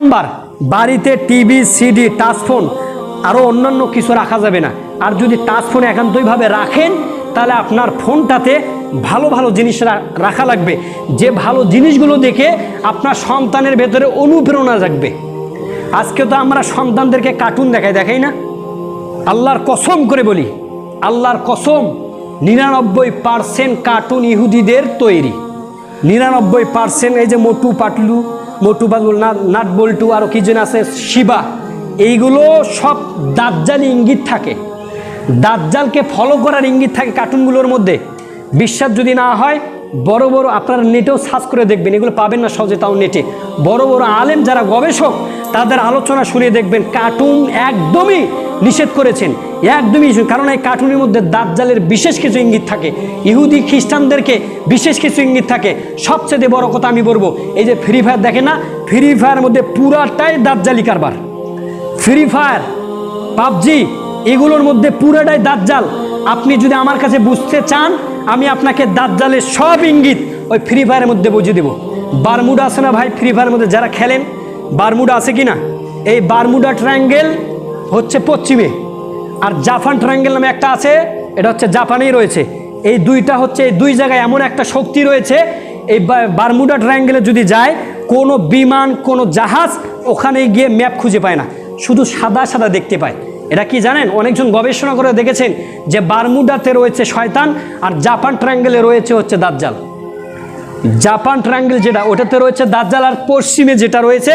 Number বাড়িতে TV, CD touch phone আরও অন্যান্য কিছু রাখা যাবে না। আর যদি টাচফোন একান্তইভাবে রাখেন, তাহলে আপনার ফোনটাতে ভালো ভালো জিনিস রাখা লাগবে। যে ভালো জিনিসগুলো দেখে আপনার সন্তানের ভেতরে অনুপ্রেরণা জাগবে। আজকে তো আমরা সন্তানদেরকে কার্টুন দেখাই দেখাই না? আল্লাহর কসম করে বলি, আল্লাহর কসম, নিরানব্বই পার্সেন্ট কার্টুন ইহুদিদের তৈরি। নিরানব্বই পার্সেন্ট এই যে মোটু পাটলু মোটু না- নাট বল্টু আরও কি যেন আছে, শিবা, এইগুলো সব দাজ্জালি ইঙ্গিত থাকে। দাজ্জালকে ফলো করার ইঙ্গিত থাকে কার্টুনগুলোর মধ্যে। বিশ্বাস যদি না হয়, বড় বড় আপনারা নেটেও সার্চ করে দেখবেন, এগুলো পাবেন না সহজে তাও নেটে। বড় বড় আলেম যারা গবেষক, তাদের আলোচনা শুনে দেখবেন কার্টুন একদমই নিষেধ করেছেন। একদমই নিষেধ। কারণ এই কার্টুনের মধ্যে দাজ্জালের বিশেষ কিছু ইঙ্গিত থাকে, ইহুদি খ্রিস্টানদেরকে বিশেষ কিছু ইঙ্গিত থাকে। সবচেয়ে বড় কথা আমি বলব, এই যে ফ্রি ফায়ার দেখে না ফ্রি ফায়ার মধ্যে পুরাটাই দাজ্জালি কারবার। ফ্রি ফায়ার পাবজি, এগুলোর মধ্যে পুরোটাই দাজ্জাল। আপনি যদি আমার কাছে বুঝতে চান, আমি আপনাকে দাজ্জালের সব ইঙ্গিত ওই ফ্রি ফায়ারের মধ্যে বুঝিয়ে দেবো। বারমুডা আছে না ভাই ফ্রি ফায়ারের মধ্যে যারা খেলেন? বারমুডা আছে কি না এই বারমুডা ট্রায়াঙ্গেল হচ্ছে পশ্চিমে। আর জাপান ট্রায়াঙ্গেল নামে একটা আছে, এটা হচ্ছে জাপানেই রয়েছে। এই দুইটা হচ্ছে, এই দুই জায়গায় এমন একটা শক্তি রয়েছে, এই বারমুডা ট্রায়াঙ্গেলে যদি যায়, কোনো বিমান, কোনো জাহাজ ওখানে গিয়ে ম্যাপ খুঁজে পায় না, শুধু সাদা সাদা দেখতে পায়। এটা কি জানেন? অনেকজন গবেষণা করে দেখেছেন যে বারমুডাতে রয়েছে শয়তান আর জাপান ট্রায়াঙ্গেলে রয়েছে হচ্ছে দাজ্জাল। জাপান ট্রায়াঙ্গেল যেটা, ওটাতে রয়েছে দাজ্জাল আর পশ্চিমে যেটা রয়েছে,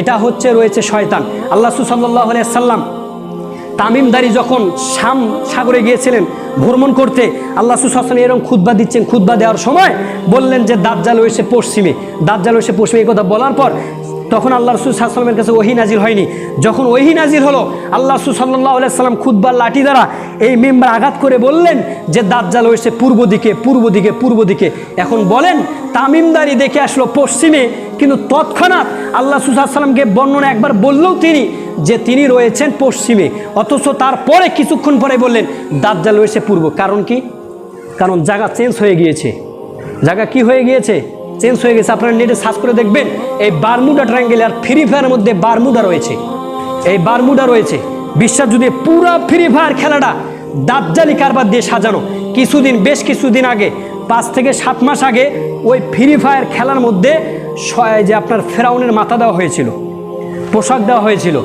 এটা হচ্ছে রয়েছে শয়তান। আল্লাহ সাল্লাহ সাল্লাম তামিমদারি যখন শাম সাগরে গিয়েছিলেন ভ্রমণ করতে, আল্লাহ সুসাসন এরকম খুদ্া দিচ্ছেন খুদ্া দেওয়ার সময় বললেন যে দাজ্জাল হয়েছে পশ্চিমে, দাজ্জাল হয়েছে পশ্চিমে এই কথা বলার পর তখন আল্লাহ রসুল কাছে ওহি নাজির হয়নি। যখন ওহি নাজির হলো, আল্লাহ রসুল সাল্লাহ সাল্লাম লাঠি দ্বারা এই মেম্বার আঘাত করে বললেন যে দাজ্জাল হয়েছে পূর্ব দিকে পূর্ব দিকে পূর্ব দিকে। এখন বলেন, তামিমদারি দেখে আসলো পশ্চিমে, কিন্তু তৎক্ষণাৎ আল্লাহ সুসাল্লামকে বর্ণনা একবার বললেও তিনি যে তিনি রয়েছেন পশ্চিমে। অথচ তারপরে কিছুক্ষণ পরে বললেন, দাজ্জাল রয়েছে পূর্ব। কারণ কি? কারণ জায়গা চেঞ্জ হয়ে গিয়েছে। জায়গা কি হয়ে গিয়েছে? চেঞ্জ হয়ে গেছে। আপনারা নেটে সার্চ করে দেখবেন, এই বারমুডা ট্রায়াঙ্গেল আর ফ্রি ফায়ারের মধ্যে বারমুডা রয়েছে। এই বারমুডা রয়েছে। বিশ্বাস যদি পুরো ফ্রি ফায়ার খেলাটা দাজ্জালি কারবার দিয়ে সাজানো, কিছুদিন, বেশ কিছুদিন আগে, পাঁচ থেকে সাত মাস আগে, ওই ফ্রি ফায়ার খেলার মধ্যে যে আপনার ফেরাউনের মাথা দেওয়া হয়েছিল, পোশাক দেওয়া হয়েছিল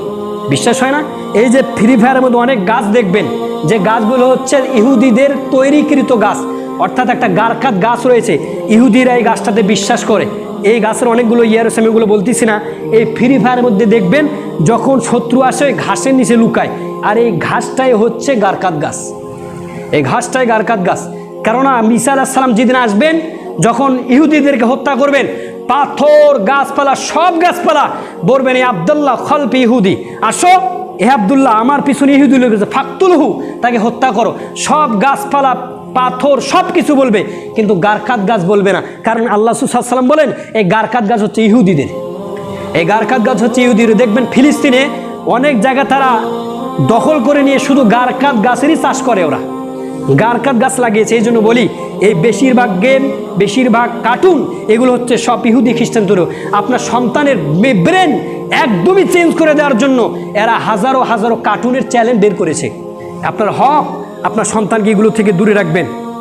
বিশ্বাস হয় না? এই যে ফ্রি ফায়ারের মধ্যে অনেক গাছ দেখবেন, যে গাছগুলো হচ্ছে ইহুদিদের তৈরিকৃত গাছ, অর্থাৎ একটা গারকাত গাছ রয়েছে, ইহুদিরা এই গাছটাতে বিশ্বাস করে। এই গাছের অনেকগুলো ইয়ার আছে আমি ওগুলো বলতেছি না। এই ফ্রি ফায়ারের মধ্যে দেখবেন, যখন শত্রু আসে ঘাসের নিচে লুকায়। আর এই ঘাসটাই হচ্ছে গারকাত গাছ। এই ঘাসটাই গারকাত গাছ। কেননা মিসা আলাহিসাল্লাম যেদিন আসবেন, যখন ইহুদিদেরকে হত্যা করবেন পাথর, গাছপালা, সব গাছপালা বলবেন এই আবদুল্লাহ খলপ ইহুদি। আসো, এ আবদুল্লাহ আমার পিছনে ইহুদি লেগেছে ফাকতুলহু, তাকে হত্যা করো। সব গাছপালা, পাথর সব কিছু বলবে, কিন্তু গারকাত গাছ বলবে না। কারণ আল্লাহ সুসাল্লাম বলেন, এই গারকাত গাছ হচ্ছে ইহুদিদের। এই গারকাত গাছ হচ্ছে ইহুদির দেখবেন ফিলিস্তিনে অনেক জায়গা তারা দখল করে নিয়ে শুধু গারকাত গাছেরই চাষ করে ওরা। গারকাত গাছ লাগিয়েছে, এই জন্য বলি, এই বেশিরভাগ গেম, বেশিরভাগ কার্টুন এগুলো হচ্ছে সব ইহুদি খ্রিস্টান ধরো আপনার সন্তানের ব্রেন একদমই চেঞ্জ করে দেওয়ার জন্য এরা হাজারো হাজারো কার্টুনের চ্যালেঞ্জ বের করেছে। আপনার হক, আপনার সন্তানকে এগুলো থেকে দূরে রাখবেন।